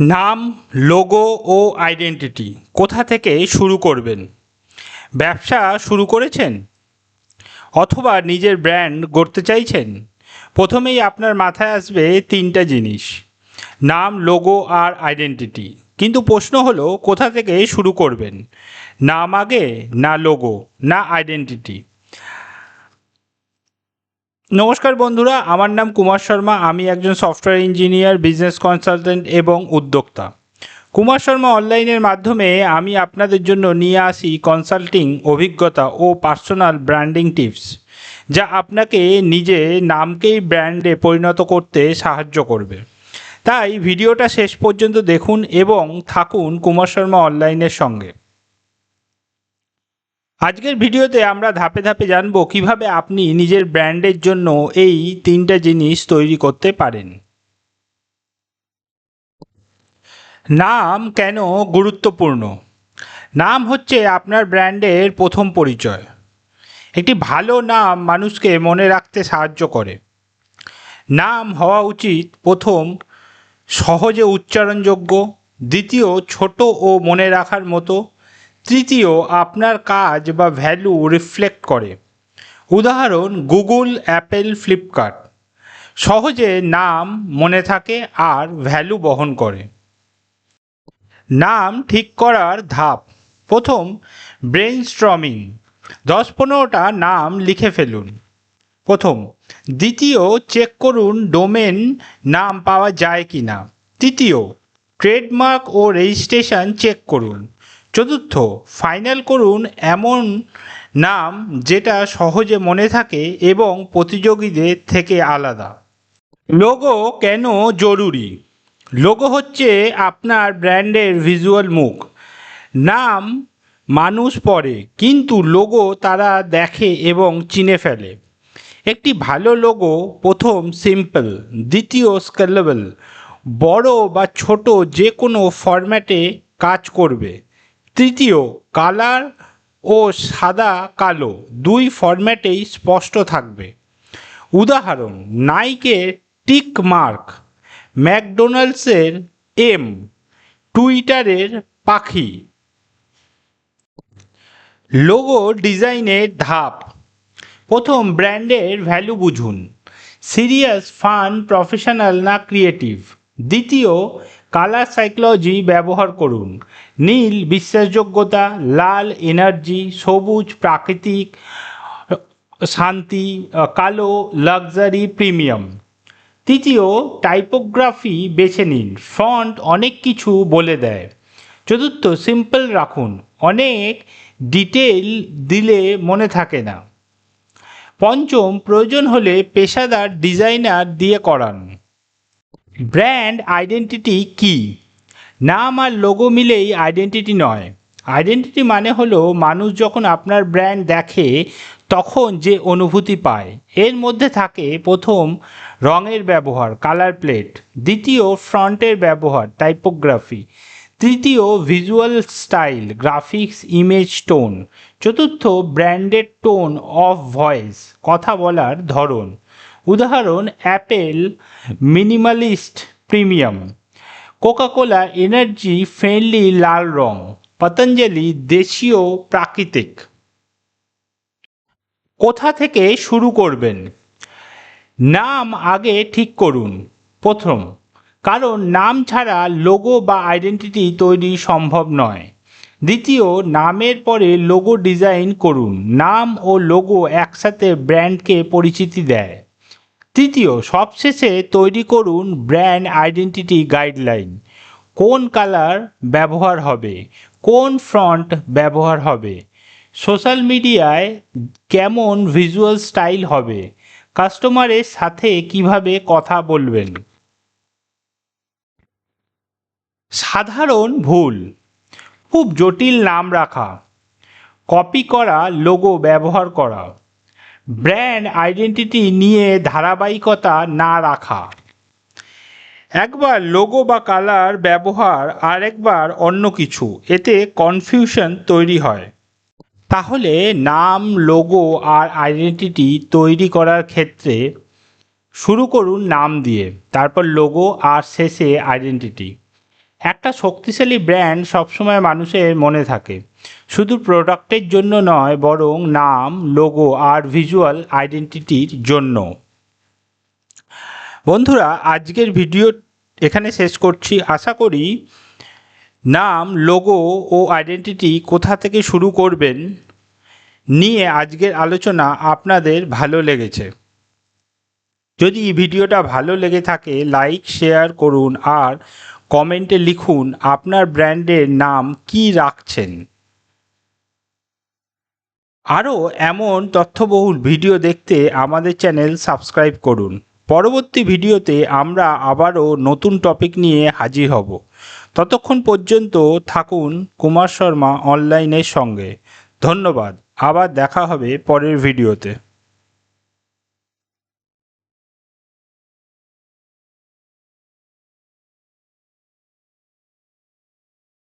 নাম, লোগো ও আইডেন্টিটি কোথা থেকে শুরু করবেন? ব্যবসা শুরু করেছেন? অথবা নিজের ব্র্যান্ড গড়তে চাইছেন? প্রথমেই আপনার মাথায় আসবে তিনটা জিনিস। নাম, লোগো আর আইডেন্টিটি। কিন্তু প্রশ্ন হলো, কোথা থেকে শুরু করবেন? নাম আগে, না লোগো, না আইডেন্টিটি? নমস্কার বন্ধুরা, আমার নাম কুমার শর্মা। আমি একজন সফটওয়্যার ইঞ্জিনিয়ার, বিজনেস কনসালটেন্ট এবং উদ্যোক্তা। কুমার শর্মা অনলাইনের মাধ্যমে আমি আপনাদের জন্য নিয়ে আসি কনসাল্টিং অভিজ্ঞতা ও পার্সোনাল ব্র্যান্ডিং টিপস, যা আপনাকে নিজে নামকেই ব্র্যান্ডে পরিণত করতে সাহায্য করবে। তাই ভিডিওটা শেষ পর্যন্ত দেখুন এবং থাকুন কুমার শর্মা অনলাইনের সঙ্গে। আজকের ভিডিওতে আমরা ধাপে ধাপে জানব কীভাবে আপনি নিজের ব্র্যান্ডের জন্য এই তিনটা জিনিস তৈরি করতে পারেন। নাম কেন গুরুত্বপূর্ণ? নাম হচ্ছে আপনার ব্র্যান্ডের প্রথম পরিচয়। একটি ভালো নাম মানুষকে মনে রাখতে সাহায্য করে। নাম হওয়া উচিত প্রথম সহজে উচ্চারণযোগ্য, দ্বিতীয় ছোট ও মনে রাখার মতো তৃতীয় আপনার কাজ বা ভ্যালু রিফ্লেক্ট করে। উদাহরণ গুগল অ্যাপেল ফ্লিপকার্ট সহজে নাম মনে থাকে আর ভ্যালু বহন করে। নাম ঠিক করার ধাপ। প্রথম ব্রেন স্ট্রমিং দশ পনেরোটা নাম লিখে ফেলুন। প্রথম, দ্বিতীয় চেক করুন ডোমেন নাম পাওয়া যায় কি না তৃতীয় ট্রেডমার্ক ও রেজিস্ট্রেশন চেক করুন। চতুর্থ ফাইনাল করুন এমন নাম যেটা সহজে মনে থাকে এবং প্রতিযোগীদের থেকে আলাদা। লোগো কেন জরুরি? লোগো হচ্ছে আপনার ব্র্যান্ডের ভিজুয়াল মুখ। নাম মানুষ পড়ে কিন্তু লোগো তারা দেখে এবং চিনে ফেলে। একটি ভালো লোগো প্রথম সিম্পল দ্বিতীয় স্কেলেবল বড় বা ছোট যে কোনো ফরম্যাটে কাজ করবে। তৃতীয়, কালার ও সাদা কালো, দুই ফরম্যাটেই স্পষ্ট থাকবে। উদাহরণ নাইকের টিক মার্ক, ম্যাকডোনাল্ডসের এম, টুইটারের পাখি। লোগো ডিজাইনের ধাপ। প্রথম ব্র্যান্ডের ভ্যালু বুঝুন। সিরিয়াস, ফান, প্রফেশনাল না ক্রিয়েটিভ? দ্বিতীয় কালার সাইকোলজি ব্যবহার করুন। নীল, বিশ্বাসযোগ্যতা, লাল এনার্জি সবুজ, প্রাকৃতিক, শান্তি, কালো লাক্সারি প্রিমিয়াম তৃতীয় টাইপোগ্রাফি বেছে নিন। ফন্ট অনেক কিছু বলে দেয়। চতুর্থ সিম্পল রাখুন। অনেক ডিটেল দিলে মনে থাকে না। পঞ্চম, প্রয়োজন হলে পেশাদার ডিজাইনার দিয়ে করান। ব্র্যান্ড আইডেন্টিটি কি? নাম আর লোগো মিলেই আইডেন্টিটি নয়। আইডেন্টিটি মানে হলো মানুষ যখন আপনার ব্র্যান্ড দেখে, তখন যে অনুভূতি পায়। এর মধ্যে থাকে প্রথম রঙের ব্যবহার কালার প্লেট দ্বিতীয় ফ্রন্টের ব্যবহার টাইপোগ্রাফি তৃতীয় visual style graphics image tone চতুর্থ ব্র্যান্ডেড টোন অফ ভয়েস কথা বলার ধরন। উদাহরণ, Apple minimalist premium, Coca Cola energy friendly লাল রং, পতঞ্জলি দেশীয় প্রাকৃতিক। কোথা থেকে শুরু করবেন? নাম আগে ঠিক করুন। প্রথম, কারণ নাম ছাড়া লোগো বা আইডেন্টিটি তৈরি সম্ভব নয়। দ্বিতীয়, নামের পরে লোগো ডিজাইন করুন। নাম ও লোগো একসাথে ব্র্যান্ডকে পরিচিতি দেয়। তৃতীয়, সবশেষে তৈরি করুন ব্র্যান্ড আইডেন্টিটি গাইডলাইন। কোন কালার ব্যবহার হবে? কোন ফ্রন্ট ব্যবহার হবে? সোশ্যাল মিডিয়ায় কেমন ভিজুয়াল স্টাইল হবে? কাস্টমারের সাথে কীভাবে কথা বলবেন? সাধারণ ভুল। খুব জটিল নাম রাখা। কপি করা, লোগো ব্যবহার করা। ব্র্যান্ড আইডেন্টিটি নিয়ে ধারাবাহিকতা না রাখা। একবার লোগো বা কালার ব্যবহার, আরেকবার অন্য কিছু। এতে কনফিউশন তৈরি হয়। তাহলে নাম, লোগো আর আইডেন্টিটি তৈরি করার ক্ষেত্রে শুরু করুন নাম দিয়ে, তারপর লোগো আর শেষে আইডেন্টিটি। একটা শক্তিশালী ব্র্যান্ড সবসময় মানুষের মনে থাকে। শুধু প্রোডাক্টের জন্য নয়, বরং নাম লোগো আর ভিজুয়াল আইডেন্টিটির জন্য। বন্ধুরা, আজকের ভিডিও এখানে শেষ করছি। আশা করি নাম লোগো ও আইডেন্টিটি কোথা থেকে শুরু করবেন নিয়ে আজকের আলোচনা আপনাদের ভালো লেগেছে। যদি ভিডিওটা ভালো লেগে থাকে লাইক শেয়ার করুন আর কমেন্টে লিখুন আপনার ব্র্যান্ডের নাম কি রাখছেন। আরও এমন তথ্যবহুল ভিডিও দেখতে আমাদের চ্যানেল সাবস্ক্রাইব করুন। পরবর্তী ভিডিওতে আমরা আবারও নতুন টপিক নিয়ে হাজির হব। ততক্ষণ পর্যন্ত থাকুন কুমার শর্মা অনলাইনের সঙ্গে। ধন্যবাদ। আবার দেখা হবে পরের ভিডিওতে।